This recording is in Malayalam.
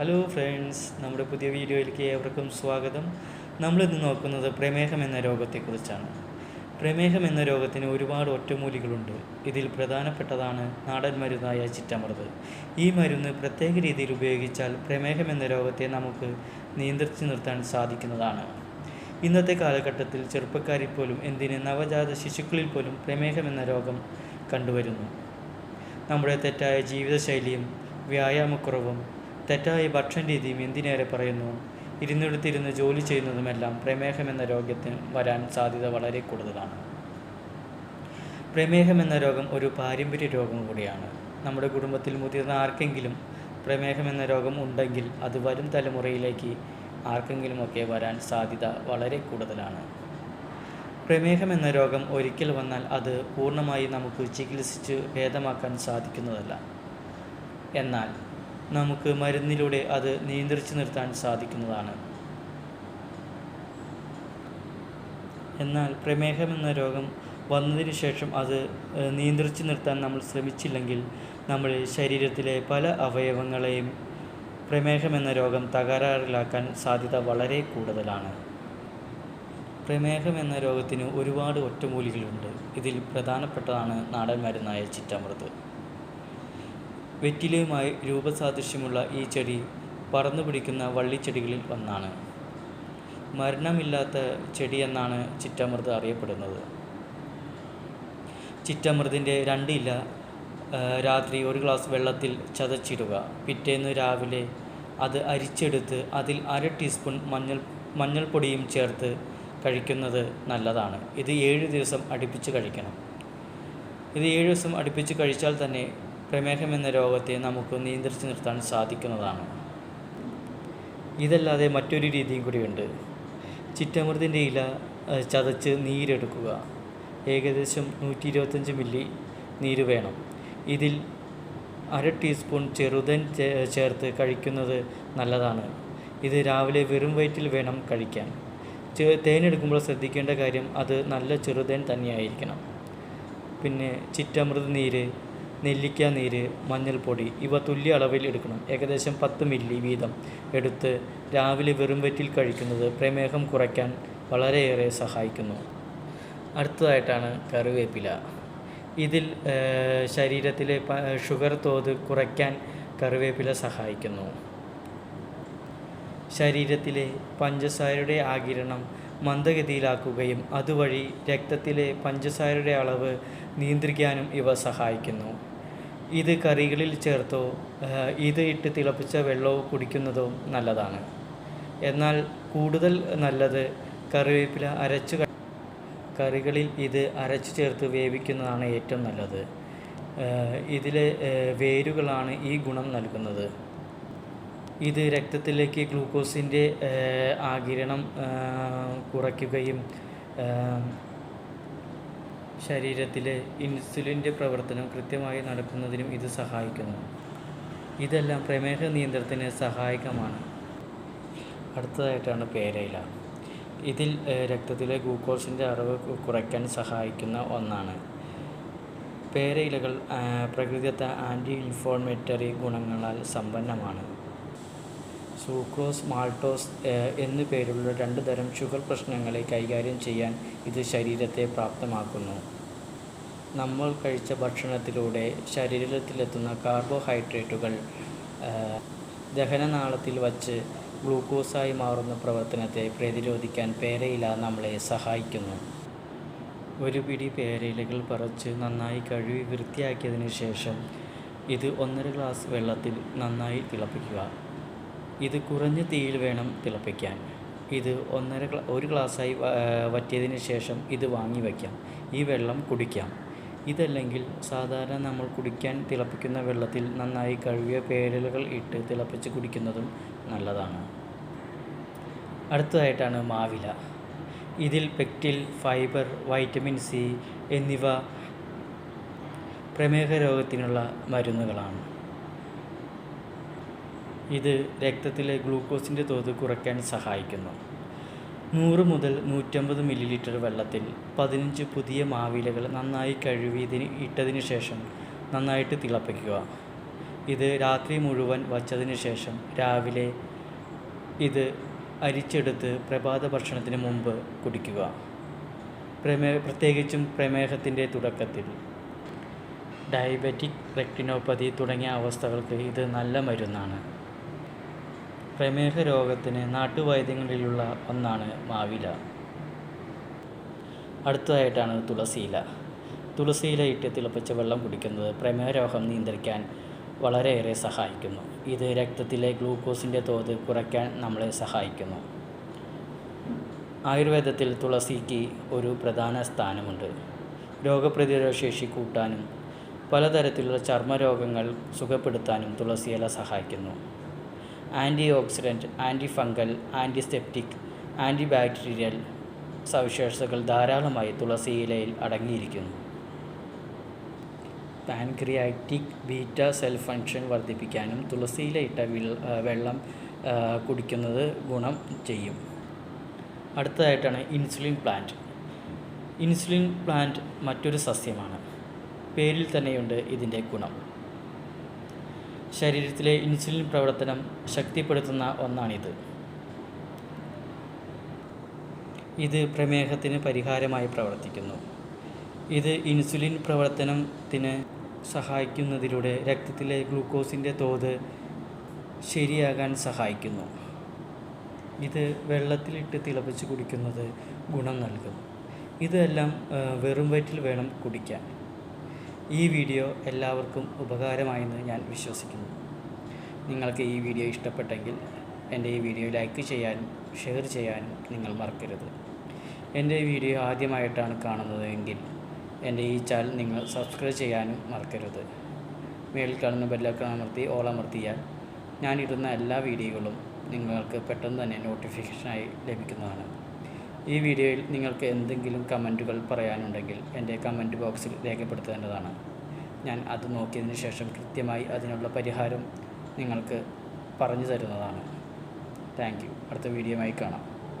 ഹലോ ഫ്രണ്ട്സ് നമ്മുടെ പുതിയ വീഡിയോയിലേക്ക് ഏവർക്കും സ്വാഗതം. നമ്മളിന്ന് നോക്കുന്നത് പ്രമേഹം എന്ന രോഗത്തെക്കുറിച്ചാണ്. പ്രമേഹം എന്ന രോഗത്തിന് ഒരുപാട് ഒറ്റമൂലികളുണ്ട്. ഇതിൽ പ്രധാനപ്പെട്ടതാണ് നാടൻ മരുന്നായ ചിറ്റമൃത് ഈ മരുന്ന് പ്രത്യേക രീതിയിൽ ഉപയോഗിച്ചാൽ പ്രമേഹം എന്ന രോഗത്തെ നമുക്ക് നിയന്ത്രിച്ചു നിർത്താൻ സാധിക്കുന്നതാണ്. ഇന്നത്തെ കാലഘട്ടത്തിൽ ചെറുപ്പക്കാരിൽ പോലും എന്തിന് നവജാത ശിശുക്കളിൽ പോലും പ്രമേഹം എന്ന രോഗം കണ്ടുവരുന്നു. നമ്മുടെ തെറ്റായ ജീവിതശൈലിയും വ്യായാമക്കുറവും തെറ്റായ ഭക്ഷണ രീതിയും എന്തിനേറെ പറയുന്നു? ഇരുന്നിടത്തിരുന്ന് ജോലി ചെയ്യുന്നതുമെല്ലാം പ്രമേഹം എന്ന രോഗത്തിന് വരാൻ സാധ്യത വളരെ കൂടുതലാണ്. പ്രമേഹം എന്ന രോഗം ഒരു പാരമ്പര്യ രോഗം കൂടിയാണ്. നമ്മുടെ കുടുംബത്തിൽ മുതിർന്ന ആർക്കെങ്കിലും പ്രമേഹം എന്ന രോഗം ഉണ്ടെങ്കിൽ അത് വരും തലമുറയിലേക്ക് ആർക്കെങ്കിലുമൊക്കെ വരാൻ സാധ്യത വളരെ കൂടുതലാണ്. പ്രമേഹം എന്ന രോഗം ഒരിക്കൽ വന്നാൽ അത് പൂർണമായി നമുക്ക് ചികിത്സിച്ച് ഭേദമാക്കാൻ സാധിക്കുന്നതല്ല. എന്നാൽ നമുക്ക് മരുന്നിലൂടെ അത് നിയന്ത്രിച്ചു നിർത്താൻ സാധിക്കുന്നതാണ്. എന്നാൽ പ്രമേഹം എന്ന രോഗം വന്നതിന് ശേഷം അത് നിയന്ത്രിച്ചു നിർത്താൻ നമ്മൾ ശ്രമിച്ചില്ലെങ്കിൽ നമ്മൾ ശരീരത്തിലെ പല അവയവങ്ങളെയും പ്രമേഹം എന്ന രോഗം തകരാറിലാക്കാൻ സാധ്യത വളരെ കൂടുതലാണ്. പ്രമേഹം എന്ന രോഗത്തിന് ഒരുപാട് ഒറ്റമൂലികളുണ്ട്. ഇതിൽ പ്രധാനപ്പെട്ടതാണ് നാടൻ മരുന്നായ ചിറ്റമൃത്. വെറ്റിലയുമായി രൂപസാദൃശ്യമുള്ള ഈ ചെടി പറന്നു പിടിക്കുന്ന വള്ളിച്ചെടികളിൽ ഒന്നാണ്. മരണമില്ലാത്ത ചെടിയെന്നാണ് ചിറ്റമൃത് അറിയപ്പെടുന്നത്. ചിറ്റമൃതിന്റെ രണ്ടില രാത്രി ഒരു ഗ്ലാസ് വെള്ളത്തിൽ ചതച്ചിടുക പിറ്റേന്ന് രാവിലെ അത് അരിച്ചെടുത്ത് അതിൽ അര ടീസ്പൂൺ മഞ്ഞൾ മഞ്ഞൾപ്പൊടിയും ചേർത്ത് കഴിക്കുന്നത് നല്ലതാണ്. ഇത് ഏഴ് ദിവസം അടുപ്പിച്ച് കഴിക്കണം. ഇത് ഏഴ് ദിവസം അടുപ്പിച്ച് കഴിച്ചാൽ തന്നെ പ്രമേഹം എന്ന രോഗത്തെ നമുക്ക് നിയന്ത്രിച്ച് നിർത്താൻ സാധിക്കുന്നതാണ്. ഇതല്ലാതെ മറ്റൊരു രീതിയും കൂടിയുണ്ട്. ചിറ്റമൃതിന്റെ ഇല ചതച്ച് നീരെടുക്കുക. ഏകദേശം നൂറ്റി ഇരുപത്തഞ്ച് മില്ലി നീര് വേണം. ഇതിൽ അര ടീസ്പൂൺ ചെറുതൻ ചേർത്ത് കഴിക്കുന്നത് നല്ലതാണ്. ഇത് രാവിലെ വെറും വയറ്റിൽ വേണം കഴിക്കാൻ. തേനെടുക്കുമ്പോൾ ശ്രദ്ധിക്കേണ്ട കാര്യം അത് നല്ല ചെറുതേൻ തന്നെയായിരിക്കണം. പിന്നെ ചിറ്റമൃത് നീര് നെല്ലിക്ക നീര് മഞ്ഞൾപ്പൊടി ഇവ തുല്യ അളവിൽ എടുക്കണം. ഏകദേശം പത്ത് മില്ലി വീതം എടുത്ത് രാവിലെ വെറും വയറ്റിൽ കഴിക്കുന്നത് പ്രമേഹം കുറയ്ക്കാൻ വളരെയേറെ സഹായിക്കുന്നു. അടുത്തതായിട്ടാണ് കറിവേപ്പില. ഇതിൽ ശരീരത്തിലെ ഷുഗർ തോത് കുറയ്ക്കാൻ കറിവേപ്പില സഹായിക്കുന്നു. ശരീരത്തിലെ പഞ്ചസാരയുടെ ആകിരണം മന്ദഗതിയിലാക്കുകയും അതുവഴി രക്തത്തിലെ പഞ്ചസാരയുടെ അളവ് നിയന്ത്രിക്കാനും ഇവ സഹായിക്കുന്നു. ഇത് കറികളിൽ ചേർത്തോ ഇത് ഇട്ട് തിളപ്പിച്ച വെള്ളമോ കുടിക്കുന്നതോ നല്ലതാണ്. എന്നാൽ കൂടുതൽ നല്ലത് കറിവേപ്പില അരച്ച് കറികളിൽ ഇത് അരച്ച് ചേർത്ത് വേവിക്കുന്നതാണ് ഏറ്റവും നല്ലത്. ഇതിലെ വേരുകളാണ് ഈ ഗുണം നൽകുന്നത്. ഇത് രക്തത്തിലേക്ക് ഗ്ലൂക്കോസിന്റെ ആകിരണം കുറയ്ക്കുകയും ശരീരത്തിലെ ഇൻസുലിന്റെ പ്രവർത്തനം കൃത്യമായി നടക്കുന്നതിനും ഇത് സഹായിക്കുന്നു. ഇതെല്ലാം പ്രമേഹ നിയന്ത്രണത്തിന് സഹായകമാണ്. അടുത്തതായിട്ടാണ് പേരയില. ഇതിൽ രക്തത്തിലെ ഗ്ലൂക്കോസിന്റെ അളവ് കുറയ്ക്കാൻ സഹായിക്കുന്ന ഒന്നാണ്. പേരയിലകൾ പ്രകൃതിദത്ത ആന്റി ഇൻഫോർമേറ്ററി ഗുണങ്ങളാൽ സമ്പന്നമാണ്. സൂക്രോസ് മാൾട്ടോസ് എന്നു പേരുള്ള രണ്ട് തരം ഷുഗർ പ്രശ്നങ്ങളെ കൈകാര്യം ചെയ്യാൻ ഇത് ശരീരത്തെ പ്രാപ്തമാക്കുന്നു. നമ്മൾ കഴിച്ച ഭക്ഷണത്തിലൂടെ ശരീരത്തിലെത്തുന്ന കാർബോഹൈഡ്രേറ്റുകൾ ദഹനനാളത്തിൽ വച്ച് ഗ്ലൂക്കോസായി മാറുന്ന പ്രവർത്തനത്തെ പ്രതിരോധിക്കാൻ പേരയില നമ്മളെ സഹായിക്കുന്നു. ഒരു പിടി പേരയിലകൾ പറിച്ച് നന്നായി കഴുകി വൃത്തിയാക്കിയതിനു ശേഷം ഇത് ഒന്നര ഗ്ലാസ് വെള്ളത്തിൽ നന്നായി തിളപ്പിക്കുക. ഇത് കുറഞ്ഞ തീയിൽ വേണം തിളപ്പിക്കാൻ. ഇത് ഒന്നര ഒരു ഗ്ലാസ്സായി വറ്റിയതിന് ശേഷം ഇത് വാങ്ങി വയ്ക്കാം. ഈ വെള്ളം കുടിക്കാം. ഇതല്ലെങ്കിൽ സാധാരണ നമ്മൾ കുടിക്കാൻ തിളപ്പിക്കുന്ന വെള്ളത്തിൽ നന്നായി കഴുകിയ പേരലുകൾ ഇട്ട് തിളപ്പിച്ച് കുടിക്കുന്നതും നല്ലതാണ്. അടുത്തതായിട്ടാണ് മാവില. ഇതിൽ പെക്റ്റിൽ ഫൈബർ വൈറ്റമിൻ സി എന്നിവ പ്രമേഹ രോഗത്തിനുള്ള മരുന്നുകളാണ്. ഇത് രക്തത്തിലെ ഗ്ലൂക്കോസിന്റെ തോത് കുറയ്ക്കാൻ സഹായിക്കുന്നു. നൂറ് മുതൽ നൂറ്റമ്പത് മില്ലി ലിറ്റർ വെള്ളത്തിൽ പതിനഞ്ച് പുതിയ മാവിലകൾ നന്നായി കഴുകി ഇതിന് ഇട്ടതിന് ശേഷം നന്നായിട്ട് തിളപ്പിക്കുക. ഇത് രാത്രി മുഴുവൻ വച്ചതിന് ശേഷം രാവിലെ ഇത് അരിച്ചെടുത്ത് പ്രഭാത ഭക്ഷണത്തിന് മുമ്പ് കുടിക്കുക. പ്രമേ പ്രത്യേകിച്ചും പ്രമേഹത്തിന്റെ തുടക്കത്തിൽ. ഡയബറ്റിക് റെക്ടിനോപ്പതി തുടങ്ങിയ അവസ്ഥകൾക്ക് ഇത് നല്ല മരുന്നാണ്. പ്രമേഹ രോഗത്തിന് നാട്ടുവൈദ്യങ്ങളിലുള്ള ഒന്നാണ് മാവില. അടുത്തതായിട്ടാണ് തുളസിയില തുളസിയില ഇട്ട് തിളപ്പിച്ച വെള്ളം കുടിക്കുന്നത് പ്രമേഹ രോഗം നിയന്ത്രിക്കാൻ വളരെയേറെ സഹായിക്കുന്നു. ഇത് രക്തത്തിലെ ഗ്ലൂക്കോസിന്റെ തോത് കുറയ്ക്കാൻ നമ്മളെ സഹായിക്കുന്നു. ആയുർവേദത്തിൽ തുളസിക്ക് ഒരു പ്രധാന സ്ഥാനമുണ്ട്. രോഗപ്രതിരോധ ശേഷി കൂട്ടാനും പലതരത്തിലുള്ള ചർമ്മരോഗങ്ങൾ സുഖപ്പെടുത്താനും തുളസിയില സഹായിക്കുന്നു. Anti oxidant anti fungal antiseptic anti bacterial സവിശേഷതകൾ ധാരാളമായി തുളസി ഇലയിൽ അടങ്ങിയിരിക്കുന്നു. പാൻക്രിയാറ്റിക് ബീറ്റ സെൽ ഫങ്ഷൻ വർദ്ധിപ്പിക്കാനും തുളസിയില ഇട്ട വെള്ളം കുടിക്കുന്നത് ഗുണം ചെയ്യും. അടുത്തതായിട്ടാണ് ഇൻസുലിൻ പ്ലാന്റ്. ഇൻസുലിൻ പ്ലാന്റ് മറ്റൊരു സസ്യമാണ്. പേരിൽ തന്നെയുണ്ട് ഇതിന്റെ ഗുണം. ശരീരത്തിലെ ഇൻസുലിൻ പ്രവർത്തനം ശക്തിപ്പെടുത്തുന്ന ഒന്നാണിത്. ഇത് പ്രമേഹത്തിന് പരിഹാരമായി പ്രവർത്തിക്കുന്നു. ഇത് ഇൻസുലിൻ പ്രവർത്തനത്തിന് സഹായിക്കുന്നതിലൂടെ രക്തത്തിലെ ഗ്ലൂക്കോസിന്റെ തോത് ശരിയാകാൻ സഹായിക്കുന്നു. ഇത് വെള്ളത്തിലിട്ട് തിളപ്പിച്ച് കുടിക്കുന്നത് ഗുണം നൽകും. ഇതെല്ലാം വെറും വയറ്റിൽ വേണം കുടിക്കാൻ. ഈ വീഡിയോ എല്ലാവർക്കും ഉപകാരമായെന്ന് ഞാൻ വിശ്വസിക്കുന്നു. നിങ്ങൾക്ക് ഈ വീഡിയോ ഇഷ്ടപ്പെട്ടെങ്കിൽ എന്റെ ഈ വീഡിയോ ലൈക്ക് ചെയ്യാനും ഷെയർ ചെയ്യാനും നിങ്ങൾ മറക്കരുത്. എന്റെ ഈ വീഡിയോ ആദ്യമായിട്ടാണ് കാണുന്നതെങ്കിൽ എന്റെ ഈ ചാനൽ നിങ്ങൾ സബ്സ്ക്രൈബ് ചെയ്യാനും മറക്കരുത്. മേളിൽ കാണുന്ന ബെല്ലൊക്കെ അമർത്തി ഓളമർത്തിയാൽ ഞാനിടുന്ന എല്ലാ വീഡിയോകളും നിങ്ങൾക്ക് പെട്ടെന്ന് തന്നെ നോട്ടിഫിക്കേഷനായി ലഭിക്കുന്നതാണ്. ഈ വീഡിയോയിൽ നിങ്ങൾക്ക് എന്തെങ്കിലും കമന്റുകൾ പറയാനുണ്ടെങ്കിൽ എന്റെ കമന്റ് ബോക്സിൽ രേഖപ്പെടുത്തേണ്ടതാണ്. ഞാൻ അത് നോക്കിയതിന് ശേഷം കൃത്യമായി അതിനുള്ള പരിഹാരം നിങ്ങൾക്ക് പറഞ്ഞു തരുന്നതാണ്. Thank you. അടുത്ത വീഡിയോയുമായി കാണാം.